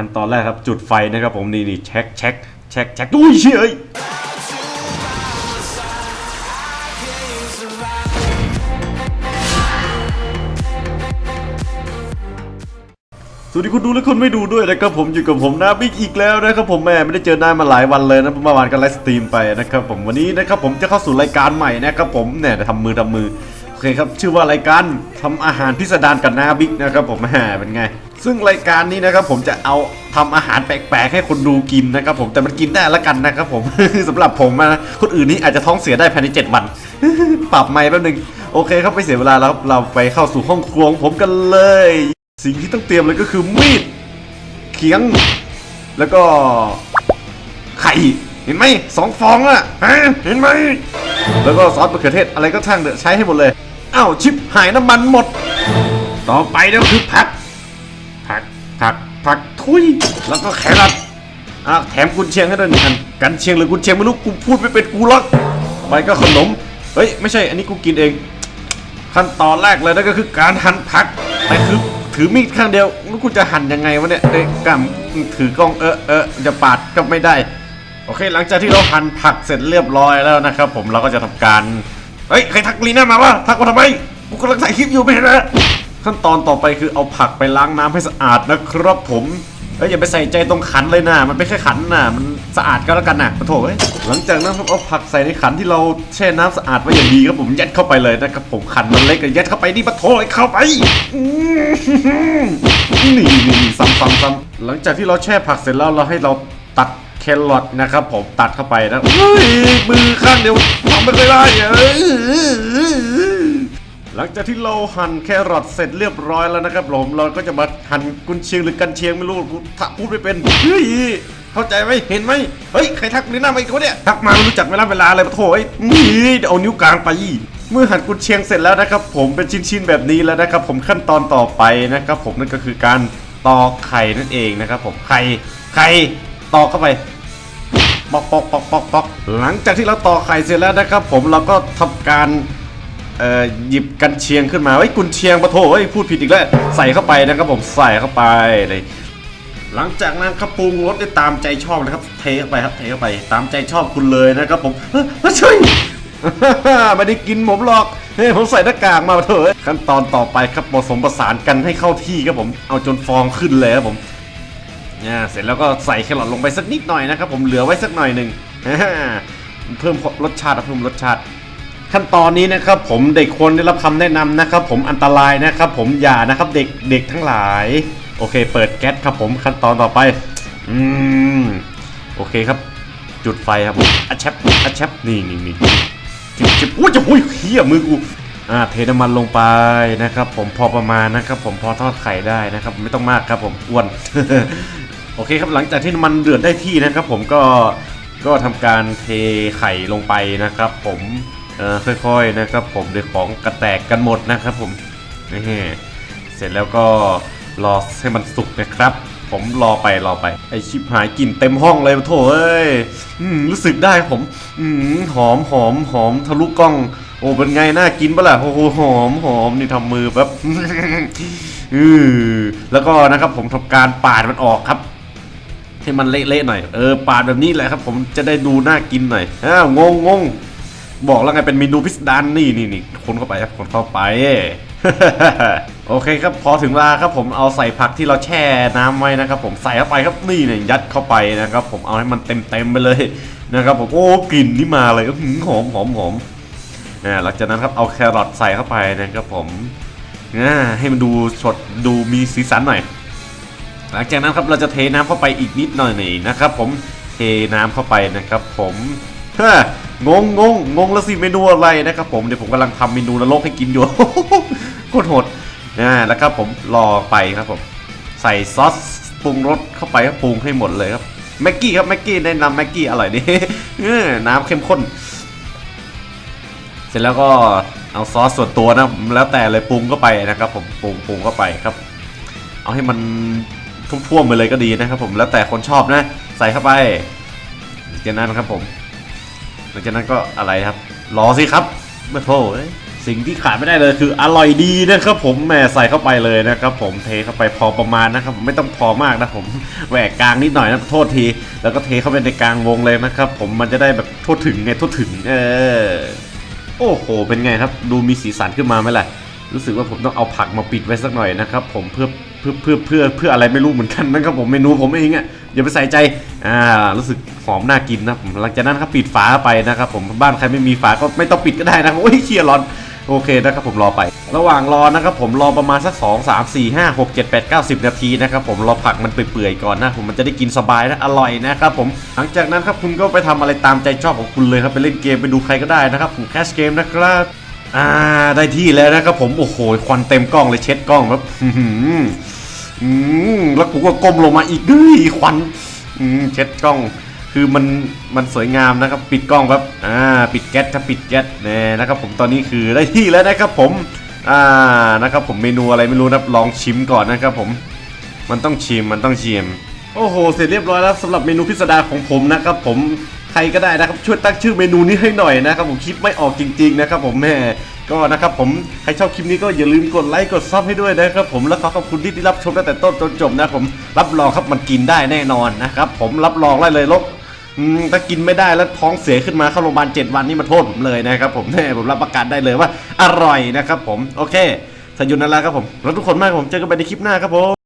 ขั้นตอนแรกครับจุดไฟนะครับผมนี่นี่เช็คเช็คเช็คเช็คอุ้ยเชี่ยสวัสดีคุณดูและคุณไม่ดูด้วยนะครับผมอยู่กับผมนะบิ๊กอีกแล้วนะครับผมแม่ไม่ได้เจอหน้ามาหลายวันเลยนะเมื่อวานก็ไลฟ์สตรีมไปนะครับผมวันนี้นะครับผมจะเข้าสู่รายการใหม่นะครับผมเนี่ยทำมือทำมือ เคครับชื่อว่ารายการทำอาหารพิสดารกับนาบิ๊กนะครับผมแม่เป็นไง ซึ่งรายการนี้นะครับผมจะเอาทำอาหารแปลกๆ ให้คนดูกินนะครับผมแต่มันกินได้ละกันนะครับผมสำหรับผมนะคนอื่นนี่อาจจะท้องเสียได้ภายใน 7 วัน ปรับไม่แป๊บนึงโอเคครับไม่เสียเวลาแล้วครับเราไปเข้าสู่ห้องครัวของผมกันเลย สิ่งที่ต้องเตรียมเลยก็คือมีดเขียง แล้วก็ไข่เห็นไหมสองฟองอะฮะเห็นไหมแล้วก็ซอสมะเขือเทศอะไรก็ช่างเถอะใช้ให้หมดเลย อ้าวชิปหายน้ำมันหมด ต่อไปก็คือผัก ผัก ผัก ผักทุย แล้วก็แครอทอะแถมกุนเชียงให้ด้วยหนึ่งอันกันเชียงหรือกุนเชียงไม่รู้กูพูดไม่เป็นกูหรอกต่อไปก็ขนม เฮ้ยไม่ใช่อันนี้กูกินเอง ขั้นตอนแรกเลยนั่นก็คือการหั่นผักแต่คือถือมีดข้างเดียวแล้วกูจะหั่นยังไงวะเนี่ยเด็กกำถือกล้องเออเออจะปาดก็ไม่ได้ โอเค หลังจากที่เราหั่นผักเสร็จเรียบร้อยแล้วนะครับผมเราก็จะทำการ เฮ้ย ใครทักลีน่ามาวะทักมาทำไมกูกำลังถ่ายคลิปอยู่ไม่เห็นเหรอขั้นตอนต่อไปคือเอาผักไปล้างน้ำให้สะอาดนะครับผมเอ้ยอย่าไปใส่ใจตรงขันเลยนะ มันไม่แค่ขันนะมันสะอาดก็แล้วกันนะปะโถเอ้ยหลังจากนั้นเอาผักใส่ในขันที่เราแช่น้ำสะอาดไว้อย่างดีครับผมยัดเข้าไปเลยนะครับผมขันมันเล็กก็ยัดเข้าไปนี่ปะโถเลยเข้าไปนี่นี่ซ้ำซ้ำซ้ำหลังจากที่เราแช่ผักเสร็จแล้วเราให้เรา แครอทนะครับผมตัดเข้าไปนะเฮ้ยมือข้างเดียวทำไม่เคยได้เอ้ยหลังจากที่เราหั่นแครอทเสร็จเรียบร้อยแล้วนะครับผมเราก็จะมาหั่นกุนเชียงหรือกันเชียงไม่รู้กูถ้าพูดไม่เป็นเฮ้ยเข้าใจไหมเห็นไหมเฮ้ยใครทักนี่หน้ามาอีกคนเนี่ยทักมาไม่รู้จักเวลาเวลาอะไรปะโถไอ้นี่เดี๋ยวเอานิ้วกลางไปเมื่อหั่นกุนเชียงเสร็จแล้วนะครับผมเป็นชิ้นๆแบบนี้แล้วนะครับผมขั้นตอนต่อไปนะครับผมนั่นก็คือการตอกไข่นั่นเองนะครับผมไข่ไข่ตอกเข้าไป ปอกปอกปอกปอกปอกหลังจากที่เราต่อไข่เสร็จแล้วนะครับ ผมเราก็ทำการเอ่อหยิบกันเชียงขึ้นมาไว้ยกุนเชียงปะโถเอ้ยพูดผิดอีกแล้วใส่เข้าไปนะครับผมใส่เข้าไปเลยหลังจากนั้นครับปรุงรสได้ตามใจชอบนะครับ เทเข้าไปครับเทเข้าไป ตามใจชอบคุณเลยนะครับผมเฮ้ยเฮ้ยช่วยไม่ได้กินผมหรอกเฮ้ยผมใส่หน้ากากมาเถอะขั้นตอนต่อไปครับผสมประสานกันให้เข้าที่ครับผมเอาจนฟองขึ้นเลยครับผม อ่าเสร็จแล้วก็ใส่แครอทลงไปสักนิดหน่อยนะครับผมเหลือไว้สักหน่อยหนึ่งเพิ่มรสชาติเพิ่มรสชาติ ขั้นตอนนี้นะครับผมเด็กควรได้รับคำแนะนำนะครับผมอันตรายนะครับผมอย่านะครับเด็กเด็กทั้งหลาย โอเค เปิดแก๊สครับผมขั้นตอนต่อไปอืมโอเคครับ จุดไฟครับผมอัดแชปอัดแชปนี่นี่นี่จิบจิบอุ้ยจะอุ้ยเฮียมือกูอ่าเทน้ำมันลงไปนะครับ ผมพอประมาณนะครับ ผมพอทอดไข่ได้นะครับ ไม่ต้องมากครับผมอ้วน โอเคครับหลังจากที่มันเดือดได้ที่นะครับ ผมก็ก็ทำการเทไข่ลงไปนะครับ ผมเออค่อยๆนะครับ ผมเดี๋ยวของกระแตกกันหมดนะครับ ผมนี่เสร็จแล้วก็รอให้มันสุกนะครับ ผมรอไปรอไป ไอชิบหายกลิ่นเต็มห้องเลยโถเอ้ยอืมรู้สึกได้ผมอืมหอมหอมหอมทะลุกล้อง โอ้เป็นไงน่ากินปะล่ะโอ้โหหอมหอมนี่ทำมือแบบอือแล้วก็นะครับผมทำการปาดมันออกครับ ให้มันเละๆหน่อย เออปาดแบบนี้แหละครับ ผมจะได้ดูน่ากินหน่อย อ้าวงงงงบอกแล้วไงเป็นเมนูพิสดารนี่นี่นี่คนเข้าไปครับคนเข้าไป โอเคครับพอถึงเวลาครับผมเอาใส่ผักที่เราแช่น้ำไว้นะครับ ผมใส่เข้าไปครับนี่เนี่ยยัดเข้าไปนะครับ ผมเอาให้มันเต็มเต็มๆไปเลยนะครับ ผมโอ้กลิ่นนี่มาเลยหอหอมหอมหอมอ่าหลังจากนั้นครับเอาแครอทใส่เข้าไปนะครับผมอ่าให้มันดูสดดูมีสีสันหน่อย หลังจากนั้นครับเราจะเทน้ำเข้าไปอีกนิดหน่อยหน่อยนะครับ ผมเทน้ำเข้าไปนะครับ ผมฮะงงงงงงแล้วสิเมนูอะไรนะครับ ผมเดี๋ยวผมกำลังทำเมนูนรกให้กินอยู่โคตรโหดนะแล้วครับผมรอไปครับผมใส่ซอสปรุงรสเข้าไปครับปรุงให้หมดเลยครับแม็กกี้ครับแม็กกี้แนะนำแม็กกี้อร่อยดีเออน้ำเข้มข้น เสร็จแล้วก็เอาซอสส่วนตัวนะแล้วแต่เลยปรุงเข้าไปนะครับ ผมปรุงปรุงเข้าไปครับ เอาให้มัน ท่วมๆไปเลยก็ดีนะครับผมแล้วแต่คนชอบนะใส่เข้าไปจากนั้นครับผมหลังจากนั้นก็อะไรครับ รอสิครับไม่โทษสิ่งที่ขาดไม่ได้เลยคืออร่อยดีนะครับผมแหมใส่เข้าไปเลยนะครับผมเทเข้าไปพอประมาณนะครับผมไม่ต้องพอมากนะผมแหวกกลางนิดหน่อยนะโทษที แล้วก็เทเข้าไปในกลางวงเลยนะครับผมมันจะได้แบบทั่วถึงไงทั่วถึงเออโอ้โหเป็นไงครับ ดูมีสีสันขึ้นมาไหมล่ะรู้สึกว่าผมต้องเอาผักมาปิดไว้สักหน่อยนะครับผมเพื่อ เพื่อเพื่อเพื่อเพื่ออะไรไม่รู้เหมือนกันนะครับผมเมนูผมเองอะ่ะอย่าไปใส่ใจอ่ารู้สึกหอมน่ากินนะผมหลังจากนั้นครับปิดฝาไปนะครับผมบ้านใครไม่มีฝาก็ไม่ต้องปิดก็ได้นะโอ้ยเชียร์ร้อนโอเคนะครับผมรอไป ระหว่างรอนะครับผมรอประมาณสัก 2 3 4 5 6 7 8 9 10 นาทีนะครับผมรอผักมันเปื่อยๆก่อนนะผมมันจะได้กินสบายนะอร่อยนะครับผมหลังจากนั้นครับคุณก็ไปทำอะไรตามใจชอบของคุณเลยครับไปเล่นเกมไปดูใครก็ได้นะครับผมแคชเกมนะครับ อ่าได้ที่แล้วนะครับผมโอ้โหควันเต็มกล้องเลยเช็ดกล้องครับอืมแล้วกูก็ก้มลงมาอีกด้วยควันอืมเช็ดกล้อง คือมันมันสวยงามนะครับ ปิดกล้องครับอ่า ปิดแก๊สครับปิดแก๊สเนี่ยนะครับ ผมตอนนี้คือได้ที่แล้วนะครับ ผมอ่านะครับ ผมเมนูอะไรไม่รู้นะลองชิมก่อนนะครับ ผม มันต้องชิมมันต้องชิมโอ้โห เสร็จเรียบร้อยแล้วสำหรับเมนูพิสดารของผมนะครับ ผม ใครก็ได้นะครับช่วยตั้งชื่อเมนูนี้ให้หน่อยนะครับผมคิดไม่ออกจริง ๆ นะครับ ผมแม่ก็นะครับผมใครชอบคลิปนี้ก็อย่าลืมกดไลค์กดซับให้ด้วยนะครับผมแล้วขอขอบคุณที่ได้รับชมตั้งแต่ต้นจนจบนะผมรับรองครับมันกินได้แน่นอนนะครับผมรับรองได้เลยลบถ้ากินไม่ได้แล้วท้องเสียขึ้นมาเข้าโรงพยาบาลเจ็ดวันนี่มาโทษผมเลยนะครับผมแน่ผมรับประกันได้เลยว่าอร่อยนะครับผมโอเคสายุนนั่นแหละครับผมแล้วทุกคนมากผมเจอกันไปในคลิปหน้าครับผม